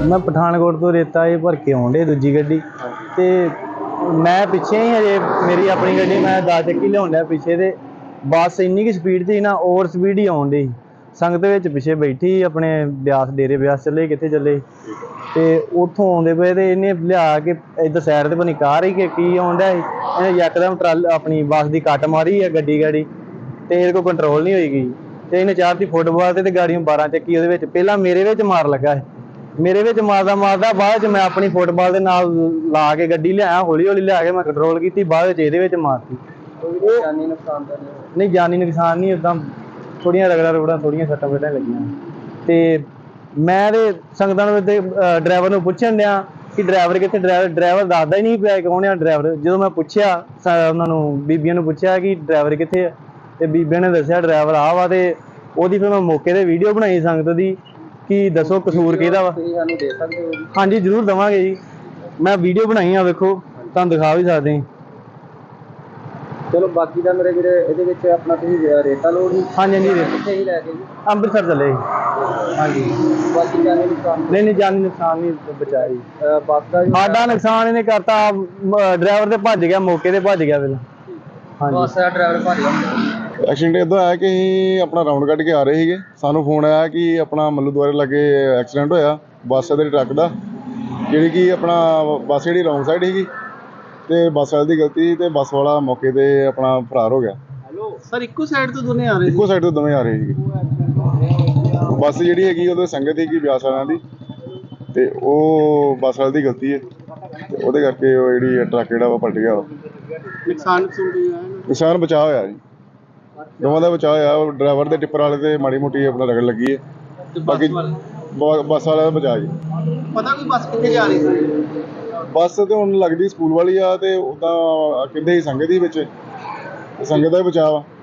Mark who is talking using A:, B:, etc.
A: ਮੈਂ ਪਠਾਨਕੋਟ ਤੋਂ ਰੇਤਾ ਇਹ ਭਰ ਕੇ ਆਉਣ ਡੇ ਦੂਜੀ ਗੱਡੀ। ਤੇ ਮੈਂ ਪਿੱਛੇ ਹੀ ਹਜੇ ਮੇਰੀ ਆਪਣੀ ਗੱਡੀ ਮੈਂ ਦਾ ਚੱਕੀ ਲਿਆਉਣ ਡਿਆ ਪਿੱਛੇ ਤੇ। ਬੱਸ ਇੰਨੀ ਕਿ ਸਪੀਡ ਤੇ ਸੀ ਨਾ ਓਵਰ ਸਪੀਡ ਹੀ ਆਉਣ ਡਈ। ਸੰਗਤ ਵਿੱਚ ਪਿੱਛੇ ਬੈਠੀ ਸੀ, ਆਪਣੇ ਬਿਆਸ ਡੇਰੇ ਬਿਆਸ ਚੱਲੇ ਕਿੱਥੇ ਚੱਲੇ। ਤੇ ਉੱਥੋਂ ਆਉਂਦੇ ਪਏ ਤੇ ਇਹਨੇ ਲਿਆ ਕੇ ਇੱਧਰ ਸਾਈਡ ਤੇ ਬਣੀ ਕਾਰ ਹੀ ਕਿ ਕੀ ਆਉਂਦਾ ਸੀ। ਇਹਨੇ ਯਕਦਮ ਟਰਾਲ ਆਪਣੀ ਬੱਸ ਦੀ ਕੱਟ ਮਾਰੀ ਹੈ ਗੱਡੀ ਗਾੜੀ ਤੇ ਇਹਦੇ ਕੋਲ ਕੰਟਰੋਲ ਨਹੀਂ ਹੋਈ ਗਈ। ਤੇ ਇਹਨੇ ਚਾਰਤੀ ਫੁੱਟਬਾਲ ਤੇ ਤੇ ਗਾੜੀਆਂ 12 ਚੱਕੀ ਉਹਦੇ ਵਿੱਚ ਪਹਿਲਾਂ ਮੇਰੇ ਵਿੱਚ ਮਾਰ ਲੱਗਾ ਮੇਰੇ ਵਿੱਚ ਮਾਰਦਾ ਮਾਰਦਾ ਬਾਅਦ ਚ ਮੈਂ ਆਪਣੀ ਫੁੱਟਬਾਲ ਦੇ ਨਾਲ ਲਾ ਕੇ ਗੱਡੀ ਲਿਆਇਆ ਹੌਲੀ ਹੌਲੀ ਲਿਆ ਕੇ ਮੈਂ ਕੰਟਰੋਲ ਕੀਤੀ ਬਾਅਦ ਵਿੱਚ ਇਹਦੇ ਵਿੱਚ ਮਾਰਤੀ।
B: ਕੋਈ ਜਾਨੀ ਨੁਕਸਾਨ ਤਾਂ ਨਹੀਂ
A: ਨਹੀਂ ਜਾਨੀ ਨੁਕਸਾਨ ਨਹੀਂ ਉਦਾਂ ਥੋੜੀਆਂ ਰਗੜਾ ਰਗੜਾ ਥੋੜੀਆਂ ਸੱਟਾਂ ਫੇਟਾਂ ਲੱਗੀਆਂ। ਤੇ ਮੈਂ ਤੇ ਸੰਗਤਾਂ ਨੂੰ ਤੇ ਡਰਾਈਵਰ ਨੂੰ ਪੁੱਛਣ ਡਿਆ ਕਿ ਡਰਾਈਵਰ ਕਿੱਥੇ ਡਰਾਈਵਰ ਡਰਾਈਵਰ ਦੱਸਦਾ ਹੀ ਨਹੀਂ ਪਿਆ ਕੌਣ ਆ ਡਰਾਈਵਰ ਜਦੋਂ ਮੈਂ ਪੁੱਛਿਆ ਉਹਨਾਂ ਨੂੰ ਬੀਬੀਆਂ ਨੂੰ ਪੁੱਛਿਆ ਕਿ ਡਰਾਈਵਰ ਕਿੱਥੇ ਆ ਤੇ ਬੀਬੀਆਂ ਨੇ ਦੱਸਿਆ ਡਰਾਈਵਰ ਆ ਵਾ ਤੇ ਉਹਦੀ ਫਿਰ ਮੈਂ ਮੌਕੇ ਤੇ ਵੀਡੀਓ ਬਣਾਈ ਸੰਗਤ ਦੀ। ਕਿ ਦੱਸੋ ਕਸੂਰ ਕਿਹਦਾ ਵਾ?
B: ਤੁਸੀਂ ਸਾਨੂੰ ਦੇ ਸਕਦੇ ਹੋ ਜੀ।
A: ਹਾਂਜੀ ਜ਼ਰੂਰ ਦਵਾਂਗੇ ਜੀ। ਮੈਂ ਵੀਡੀਓ ਬਣਾਈ ਆ ਵੇਖੋ। ਤੁਹਾਨੂੰ ਦਿਖਾ ਵੀ ਸਕਦੇ ਹਾਂ।
B: ਚਲੋ ਬਾਕੀ ਦਾ ਮੇਰੇ ਵੀਰੇ ਇਹਦੇ ਵਿੱਚ ਆਪਣਾ ਤੁਸੀਂ ਰੇਤਾ ਲੋਡ ਹੀ
A: ਹਾਂਜੀ ਹਾਂਜੀ।
B: ਕਿੱਥੇ ਹੀ ਲੈ ਕੇ ਜੀ।
A: ਅੰਮ੍ਰਿਤਸਰ ਚੱਲੇ ਜੀ। ਹਾਂਜੀ।
B: ਬਾਕੀ ਜਾਨੀ ਨੁਕਸਾਨ
A: ਨਹੀਂ ਨਹੀਂ ਜਾਨੀ ਨੁਕਸਾਨ ਨਹੀਂ ਬਚਾਈ
B: ਅਹ ਬੱਸ ਦਾ
A: ਸਾਡਾ ਨੁਕਸਾਨ ਇਹਨੇ ਕਰਤਾ ਡਰਾਈਵਰ ਤੇ ਭੱਜ ਗਿਆ ਮੌਕੇ ਤੇ ਭੱਜ ਗਿਆ ਪਹਿਲਾਂ ਹਾਂਜੀ
B: ਬੱਸ ਦਾ ਡਰਾਈਵਰ ਭਾਰੀ ਆ
C: ਐਕਸੀਡੈਂਟ ਇਦਾਂ ਆਇਆ ਕਿ ਅਸੀਂ ਆਪਣਾ ਰਾਉਂਡ ਕੱਢ ਕੇ ਆ ਰਹੇ ਸੀਗੇ। ਸਾਨੂੰ ਫੋਨ ਆਇਆ ਕਿ ਆਪਣਾ ਮੱਲੂ ਦੁਆਰੇ ਲੱਗੇ ਐਕਸੀਡੈਂਟ ਹੋਇਆ ਬੱਸ ਦੇ ਟਰੱਕ ਦਾ। ਜਿਹੜੀ ਕਿ ਆਪਣਾ ਬੱਸ ਜਿਹੜੀ ਰੌਂਗ ਸਾਈਡ ਸੀਗੀ ਤੇ ਬੱਸ ਵਾਲੇ ਦੀ ਗਲਤੀ ਤੇ ਬੱਸ ਵਾਲਾ ਮੌਕੇ ਤੇ ਆਪਣਾ ਫਰਾਰ ਹੋ ਗਿਆ।
B: ਹੈਲੋ ਸਰ ਇੱਕੋ ਸਾਈਡ ਤੋਂ ਦੋਨੇ ਆ ਰਹੇ
C: ਇੱਕੋ ਸਾਈਡ ਤੋਂ ਦੋਵੇਂ ਆ ਰਹੇ ਸੀਗੇ। ਬੱਸ ਜਿਹੜੀ ਹੈਗੀ ਉਹਦੇ ਸੰਗਤ ਸੀਗੀ ਬਿਆਸ ਵਾਲਿਆਂ ਦੀ ਤੇ ਉਹ ਬੱਸ ਵਾਲੇ ਦੀ ਗਲਤੀ ਹੈ ਤੇ ਉਹਦੇ ਕਰਕੇ ਉਹ ਜਿਹੜੀ ਟਰੱਕ ਜਿਹੜਾ ਵਾ ਪਲਟ ਗਿਆ।
B: ਨੁਕਸਾਨ ਨੁਕਸਾਨ
C: ਬਚਾ ਹੋਇਆ ਜੀ। ਦੋਵਾਂ ਦਾ ਬਚਾ ਹੋਇਆ ਡਰਾਈਵਰ ਦੇ ਟਿੱਪਰ ਵਾਲੇ ਤੇ ਮਾੜੀ ਮੋਟੀ ਆਪਣਾ ਰਗੜ ਲੱਗੀ ਹੈ ਬਾਕੀ ਬ- ਬੱਸ ਵਾਲਾ ਦਾ ਬਚਾ ਜੀ।
B: ਪਤਾ ਕੋਈ ਬੱਸ ਕਿੱਥੇ ਜਾ ਰਹੀ ਸੀ?
C: ਬੱਸ ਤੇ ਹੁਣ ਲੱਗਦੀ ਸਕੂਲ ਵਾਲੀ ਆ ਤੇ ਉਦਾਂ ਕਹਿੰਦੇ ਸੀ ਸੰਗਤ ਹੀ ਵਿੱਚ। ਤੇ ਸੰਗਤ ਦਾ ਹੀ ਬਚਾਅ ਵਾ।